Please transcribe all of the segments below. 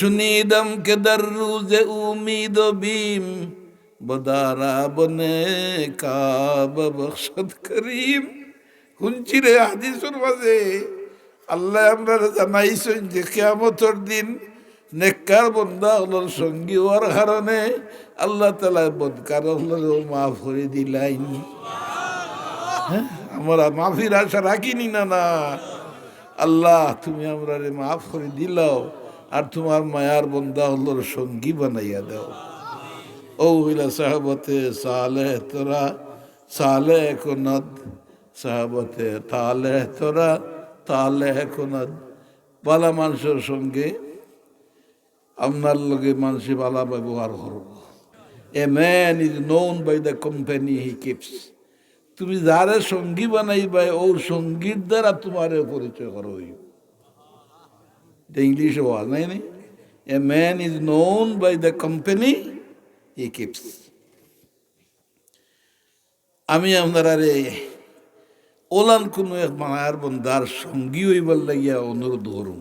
شنیدم که در روز امید و بیم بدارا بنے কাব বখশত করিম শুনছি রে হাদিসের মাঝে আল্লাহ আমরা জানাইছেন যে কেয়ামতর দিন নেককার বন্দা হলোর সঙ্গী হওয়ার কারণে আল্লাহ তালা বদকার হলো মাফ করে দিলাইন হ্যাঁ আমরা মাফির আশা রাখিনি না না আল্লাহ তুমি আমরা রে মাফ করে দিলাও আর তোমার মায়ার বন্দা হলোর সঙ্গী বানাইয়া দাও। ও হইলা সাহাবতে সালেহ তোরা সালেহ কুনদ, সাহাবতে তালে তোরা, তালে কুনদ। বালা মানুষের সঙ্গে আপনার লগে মানুষে বালা ব্যবহার করব। A man is known by the company he keeps তুমি যারে সঙ্গী বানাইবা ও সঙ্গীর দ্বারা তোমার পরিচয় করো এটা ইংলিশে ওয়াজ নাই নি a man is known by the company he keeps আমি আপনারা রে ওলান কোনো এক মায়ার বন্ধার সঙ্গী হইবার লাগিয়া অনুরোধ করব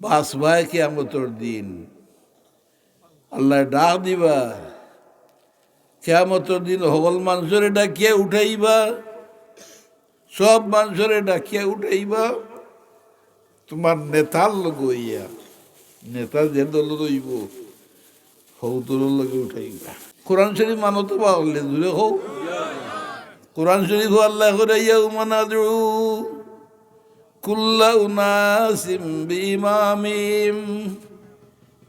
বাস ভাই কে আমতর দিন। আল্লাহ ডাক দিবা। কেয়ামতর দিন হগল মানুষরে ডাকিয়া উঠাইবা। সব মানুষরে ডাকিয়া উঠাইবা। তোমার নেতার লোক ইয়া নেতা যে দল রইব হৌতর লগে উঠাইবা। কোরআন শরীফ মানো তো পারলে দূরে হও। কোরআন শরীফ আল্লাহ করে ইয়াউমানাদু কুল্লা উনাসিম বিমামিম।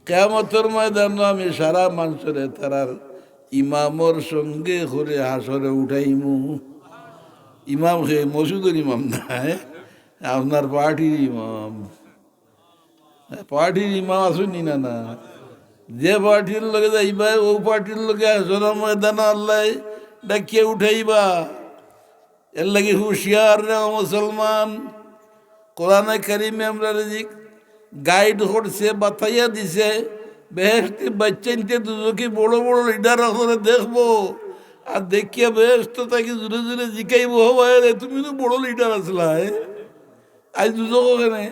কেমতর ময়দান আমি সারা মানুষরে তারার ইমামর সঙ্গে করে হাসরে উঠাইমু। ইমাম হে মসুদের ইমাম নাই আপনার পার্টির ইমাম পার্টির ইমাম আসুনি না না। যে পার্টির লোকে যাইবা, ও পার্টির লোকে হাসর ময়দান আল্লাহ ডাকিয়ে উঠাইবা। এর লাগে হুশিয়ার রে মুসলমান। কোরআনে কারিমে আমরা রেজিক গাইড করছে, বাতাইয়া দিছে। বেহেস্তি বাচ্চাইতে দুজকে বড় বড় লিডার আসলে দেখব। আর দেখিয়া বেহেস্ত তাকে জুড়ে জুড়ে জিকাইব হবাই তুমি তো বড় লিডার আসলা হে আজ দুজক ওখানে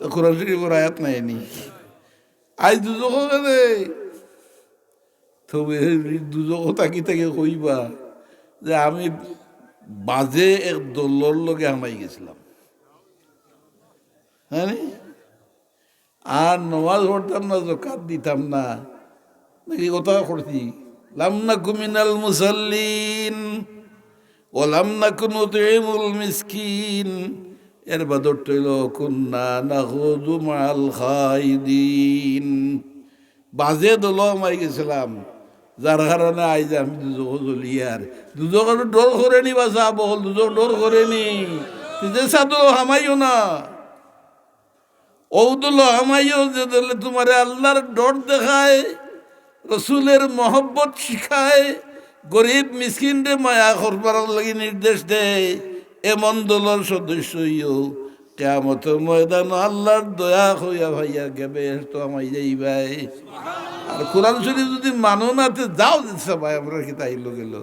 কোরআন শরীফের আয়াত নাই নি আজ দুজক ওখানে তবে দুজক তাকি তাকে কইবা যে আমি বাজে এক দলের লগে আমাই গেছিলাম হ্যাঁ? আর নমাজ পড়তাম না জকাত দিতাম না নাকি কথা করছি লাম না কুমিনাল মুসাল্লিন ও লাম না কুন তুইমুল মিসকিন। এর বাদর তৈল কুন্না না হুজু মাল খাইদিন। বাজে দল আমাই গেছিলাম। যার কারণে আইজ আমি দুজক জ্বলিয়ার দুজক ডর করে নি বাসা বল দুজক ডর করে নি। যে সাধু হামাইও না। ঔদুল হামাইও যে তোমার আল্লাহর ডর দেখায়, রসুলের মহব্বত শিখায়। গরিব মিসকিনরে মায়া করবার লাগি নির্দেশ দেয়। এমন দলের সদস্য ইও কেমতের ময়দান আল্লাহর দয়া হইয়া ভাইয়া গেবে, তো আমাই যাইবাই আর কোরআন শরীফ যদি মানো না, তে যাও দিচ্ছে ভাই, আমরা কি তাইলো গেল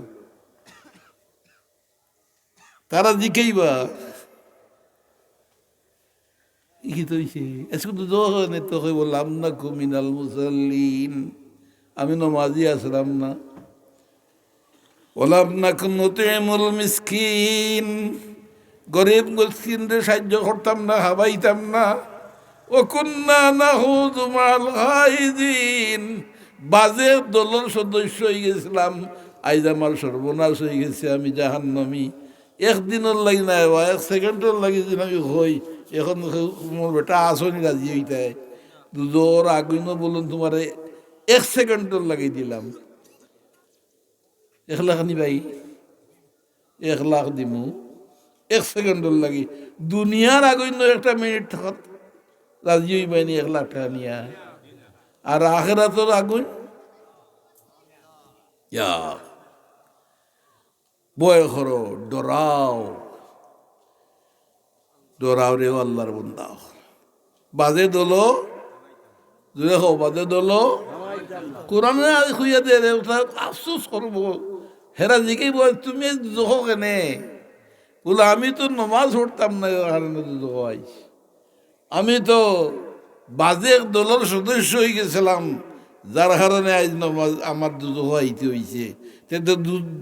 তারা জিকেইবা কি তো হইছে এসে তো দোকানে তো কই বললাম না আমি নমাজি আসলাম না। বললাম না কোন তেমুল মিসকিন। গরিব মিসকিনরে সাহায্য করতাম না, হাবাইতাম না। ও কন্যা না হুজু মাল হাইদিন বাজে দলের সদস্য হয়ে গেছিলাম। আইজ আমার সর্বনাশ হয়ে গেছে, আমি জাহান্নমি। একদিনের লাগি নাই, বা এক সেকেন্ডের লাগি যেন আমি হই। এখন মোর বেটা আসনি, রাজি হইতায় দুজোর আগুন বলুন তোমার, এক সেকেন্ডের লাগিয়ে দিলাম। এক লাখ নি ভাই এক লাখ দিমু এক সেকেন্ডের লাগি দুনিয়ার আগুন একটা মিনিট থাকত রাজি হইবাইনি এক লাখ টাকা নিয়া। আর আখেরাতর আগুন বয় করো ডরাও ডরাও রে আল্লাহর বন্দা বাজে দলো জুড়ে হো বাজে দলো। কোরআনে খুঁজে দে আফসোস করব হেরা জিকেই বল, তুমি দুঃখ কেনে? বলে, আমি তো নমাজ পড়তাম না আইস আমি তো বাজে দলের সদস্য হয়ে গেছিলাম, যার কারণে আজ নমাজ আমার দুদহ আইতে হয়েছে তে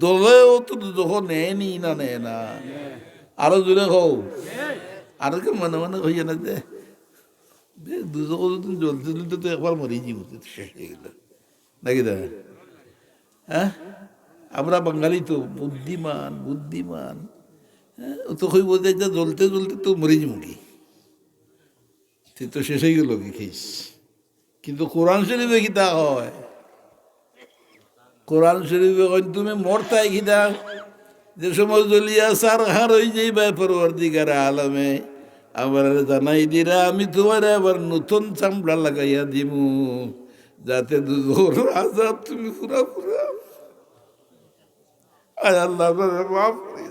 দলেও তো দুদহ নেয়নি না নেয় না। আরও জোরে হও আর কে মনে মনে হইয়া না যে দুদহ যদি জ্বলতে জ্বলতে তো একবার মরেই জীব শেষ হয়ে গেল। নাকি দা হ্যাঁ? আমরা বাঙালি তো, বুদ্ধিমান বুদ্ধিমান। হ্যাঁ তো যা জ্বলতে জ্বলতে তো মরে যাব কি তুই তো শেষ হয়ে গেল কি কিন্তু কোরআন শরীফে কিতা হয়? কোরআন শরীফে তুমি মরতাই কিতা যে সময় জ্বলিয়া সার হার হয়ে যাইবা পরবর্তীকার আলমে, আমার জানাই দিরা আমি তোমার আবার নতুন চামড়া লাগাইয়া দিমু। যাতে দুধর আজাব তুমি পুরা পুরা আয় আল্লাহ আপনাদের মাফ করে।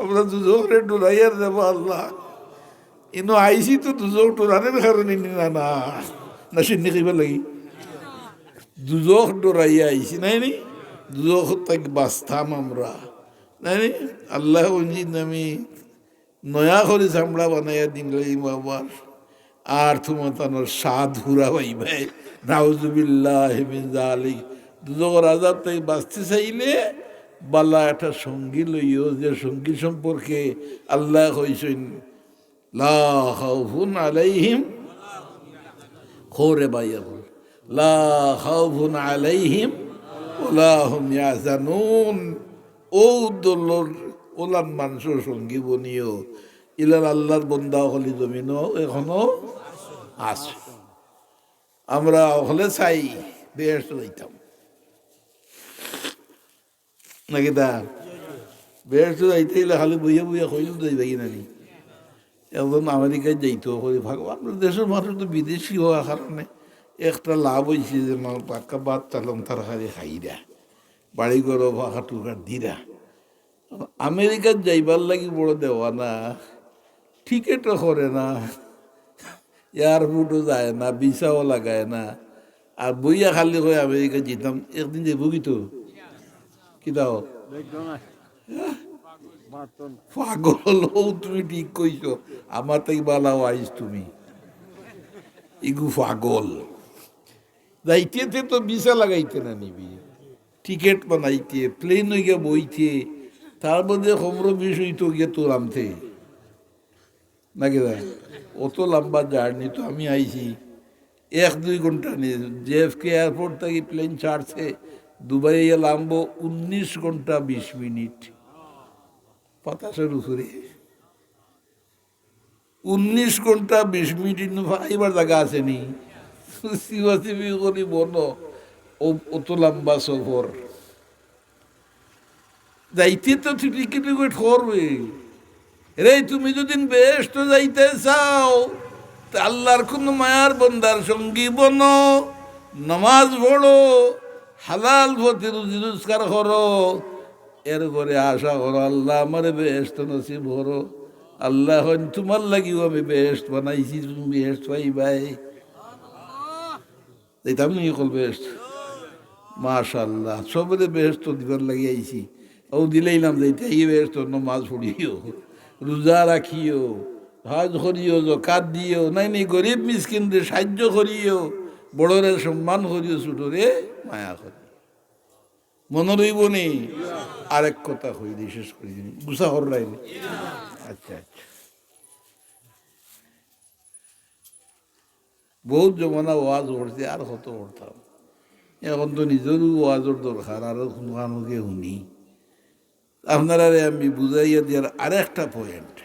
আমরা দুজনে ডুরাইয়ার দেবো আল্লাহ। ইনো আইসি তো দুজক ডোরানের কারণে না না না সিন্নি খাইবার লাগি। দুজক ডোরাইয়া আইসি নাই নি? দুজক তাক বাস্তাম আমরা। নাই নি? আল্লাহ উঞ্জিত আমি নয়া করে চামড়া বানাইয়া দিন লাগি বাবার। আর তোমার তানোর হুরা ভাই ভাই নাউজুবিল্লাহ মিন জালিক দুজকের আজাব তাই বাঁচতে চাইলে বালা একটা সঙ্গী লইও, যে সঙ্গী সম্পর্কে আল্লাহ কইছেন, লা খাউফুন আলাইহিম খোরে বাইয়া বল লা খাউফুন আলাইহিম ওলা হুম ইয়াজানুন ও দলর ওলান মানুষের সঙ্গী বনিও ইলাল আল্লাহর বন্দা হলি জমিনও এখনও আছে। আমরা হলে চাই বেশ লইতাম নাকি দা বেশ যাইতে গেলে খালি বইয়া বইয়া কইল যাইবা কি নানি। একজন আমেরিকায় যাইতো কই ভাগ আপনার দেশের মানুষ তো বিদেশি হওয়ার কারণে একটা লাভ হয়েছে যে পাক্কা বাদ তালম তার খালি খাইরা বাড়ি ঘর ভাষা টুকার দিরা আমেরিকার যাইবার লাগি বড় দেওয়া না টিকেটও করে না এয়ারপোর্টও যায় না ভিসাও লাগায় না। আর বইয়া খালি হয়ে আমেরিকা যেতাম, একদিন যাইব কি তো কি দাও? পাগল তুমি ঠিক কইছো। আমার তাই বালাও আইস তুমি। ইগু পাগল। যাইতে তো ভিসা লাগাইতে না নিবি। টিকেট বানাইতে প্লেন হইয়া বইতে, তার মধ্যে খবর বিষয় তো গিয়ে তোর আমতে নাকি দা? অত লম্বা জার্নি তো আমি আইছি। এক দুই ঘণ্টা নিয়ে জেএফকে এয়ারপোর্ট থেকে প্লেন ছাড়ছে। দুবাইয়ে নামবো উনিশ ঘণ্টা বিশ মিনিট। বাতাসের উপরে। উনিশ ঘণ্টা বিশ মিনিট এবার জায়গা আসেনি। সিবাসিবি বনো, ও- অত লম্বা সফর। যাইতে তো টিকিট করবে। রে, তুমি যদি বেস্ট যাইতে চাও আল্লাহর কোন মায়ার বন্দার সঙ্গী বনো, নামাজ পড়ো। হালাল পথে রুজি রোজগার করো। এরপরে আশা করো, আল্লাহ আমার বেস্ট নসিব করো। আল্লাহ হন তোমার লাগিও আমি বেস্ট বানাইছি, তুমি বেস্ট পাই ভাই এইতাম নি কল বেস্ট মাশাল্লাহ সবরে বেস্ট দিবার লাগি আইছি। ও দিলাইলাম যাইতে এই বেস্ট নমাজ পড়িও, রোজা রাখিও, হজ করিও জকাত দিও, নাই নাই গরিব মিসকিনরে সাহায্য করিও। বড়রে সম্মান করিও ছোটরে মায়া করি। মনে রইব নি? আরেক কথা হই দি শেষ করি দিন গুসা হর রাইলে আচ্ছা আচ্ছা। বহুত জমানা ওয়াজ করছে আর কত করতাম এখন তো নিজেরও ওয়াজের দরকার আরও শুনবানোকে শুনি। আপনারা আমি বুঝাইয়া দিয়ার আরেকটা পয়েন্ট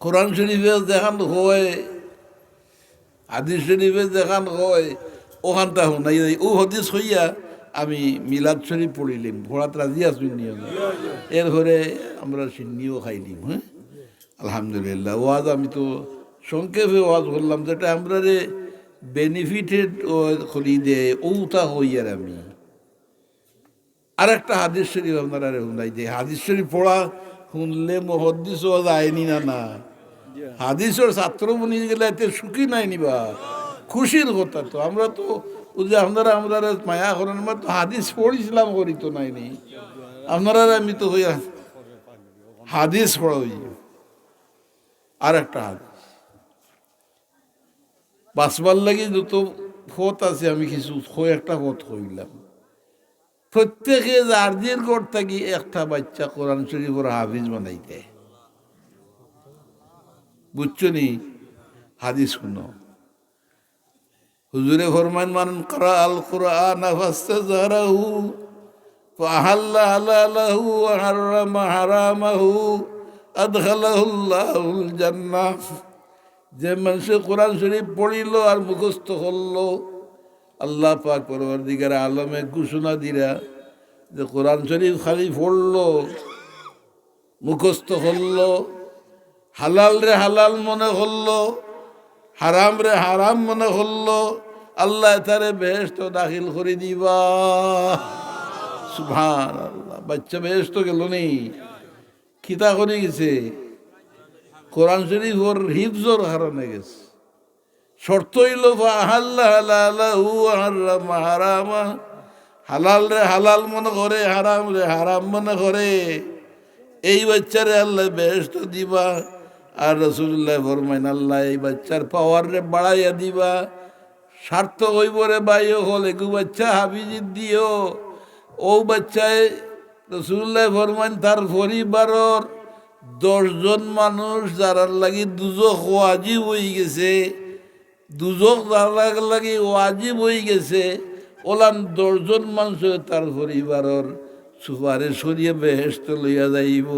কোরআন শরীফে দেখান হয় হাদিস শরীফে দেখান হয় ওখানটা শুনাই যায় ও হদিস হইয়া আমি মিলাদ শরীফ পড়িলিম ভোড়াত রাজি আছি নিয়ম এর ঘরে আমরা সিন্নিও খাইলিম হ্যাঁ? আলহামদুলিল্লাহ। ওয়াজ আমি তো সংক্ষেপে ওয়াজ করলাম, যেটা আমরা রে বেনিফিটেড করি দে ওটা হইয়ার আমি। আর একটা হাদিস শরীফ আপনারা শুনাই যে হাদিস শরীফ পড়া শুনলে মহদ্দিস যায়নি না না? হাদিসের ছাত্র বনি গেলে এতে সুখী নাই নিবা খুশির কথা তো। আমরা তো যে আপনারা আমরা মায়া করেন, আমরা তো হাদিস পড়িছিলাম করি তো নাইনি আপনারা আমি তো হইয়া হাদিস পড়া হই আর একটা হাদিস। বাঁচবার লাগি যত ফত আছে, আমি কিছু একটা ফত হইলাম প্রত্যেকে জার্জির গড় থাকি একটা বাচ্চা কোরআন শরীফের হাফিজ বানাইতে। বুঝছ নি হাদিস শুনো। হুজুরে ফরমান, মান করা আল কোরআন যে মানুষে কোরআন শরীফ পড়িল আর মুখস্থ করল, আল্লাহ পাক পরবর্তীকার আলমে ঘোষণা দিরা যে কোরআন শরীফ খালি পড়ল, মুখস্থ করল হালাল রে হালাল মনে করল হারাম রে হারাম মনে করল আল্লাহ তারে বেহেস্ত দাখিল করে দিবা। বাচ্চা বেহেস্ত গেল নেই খিতা করে গেছে। কোরআন শরীফ ওর হিফজর হারানে গেছে। শর্ত হইল হালাল রে হালাল মনে করে, হারাম রে হারাম মনে করে। এই বাচ্চারে আল্লাহ বেহেস্ত দিবা। আর রসুল্লাহ ফরমাইন, আল্লাহ, এই বাচ্চার পাওয়ার রে বাড়াইয়া দিবা। স্বার্থ হইব রে বাইও হল একু বাচ্চা হাফিজি দিও। ও বাচ্চায় রসুল্লাহ ফরমাইন, তার পরিবারর দশজন মানুষ যারার লাগি দুজক ওয়াজিব হয়ে গেছে, দুজক যারার লাগি ওয়াজিব হয়ে গেছে, ওলান দশজন মানুষ তার পরিবারর সুপারে সরিয়ে বেহেস্ত লইয়া যাইব।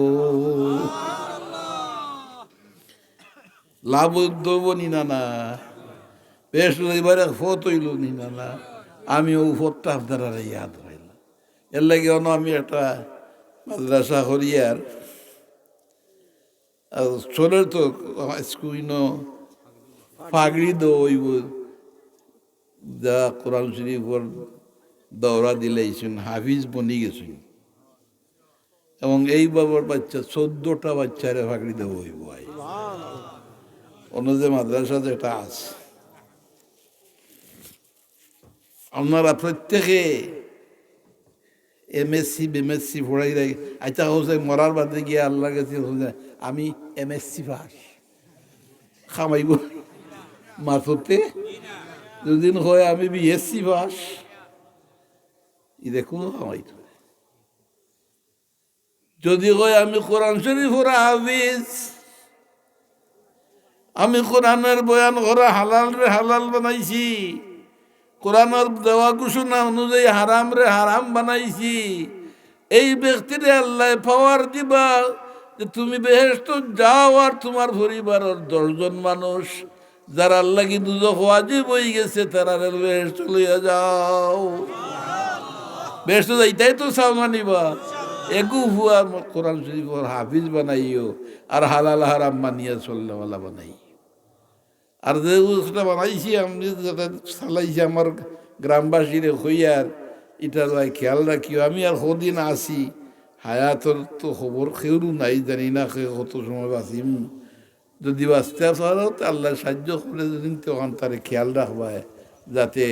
লাভ উদ্যোগ নিনা। না বেহেস্ত লইবার ফত হইল নিনা। না আমি ও ফতটা আপনারা ইয়াদ হইলাম এর লাগে অন আমি একটা মাদ্রাসা হরিয়ার চলে তো স্কুইন পাগড়ি দইব যা কোরআন শরীফর দৌড়া দিলেইছেন হাফিজ বনি গেছেন এবং এই বাবার বাচ্চা, চোদ্দটা বাচ্চারে পাগড়ি দেবো হইব অন্য যে মাদ্রাসা যেটা আছে, আপনারা প্রত্যেকে এমএসসি বিএমএসসি পড়াই রাখি আচ্ছা হোসে মরার বাদে গিয়ে আল্লাহ গেছি আমি এমএসসি পাস। খামাইব মাথতে দুদিন হয়, আমি বিএসসি পাস। ই দেখুন খামাইত যদি হয়, আমি কোরআন শরীফর হাফিজ। আমি কোরআনের বয়ান করা হালাল রে হালাল বানাইছি। কোরআনের দেওয়া ঘোষণা অনুযায়ী হারাম রে হারাম বানাইছি। এই ব্যক্তিরে আল্লাহ পাওয়ার দিবা যে তুমি বেহেস্ত যাও আর তোমার পরিবারের দশজন মানুষ যারা আল্লাহ কি দুজক ওয়াজিব হয়ে গেছে তারা বেহেস্ত লইয়া যাও। বেহেস্ত যাইতাই তো সামনা নিবা একু হুয়া কোরআন শরীফ হাফিজ বানাইও আর হালাল হারাম মানিয়া চল্লাওয়ালা বানাই। আর যে বানাইছি, আমি চালাইছি আমার গ্রামবাসীরে হইয়ার এটা যাই খেয়াল রাখিও। আমি আর সদিন আসি হায়াতর তো খবর খেউরু নাই, জানি না কত সময় বাঁচিম। যদি বাঁচতে পারো, তো আল্লাহ সাহায্য করে যদি তখন তারে খেয়াল রাখবায় যাতে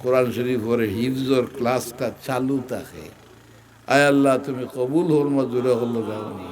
কোরআন শরীফের হিফজর ক্লাসটা চালু থাকে। আয় আল্লাহ, তুমি কবুল হর মজুরে হল যাওনি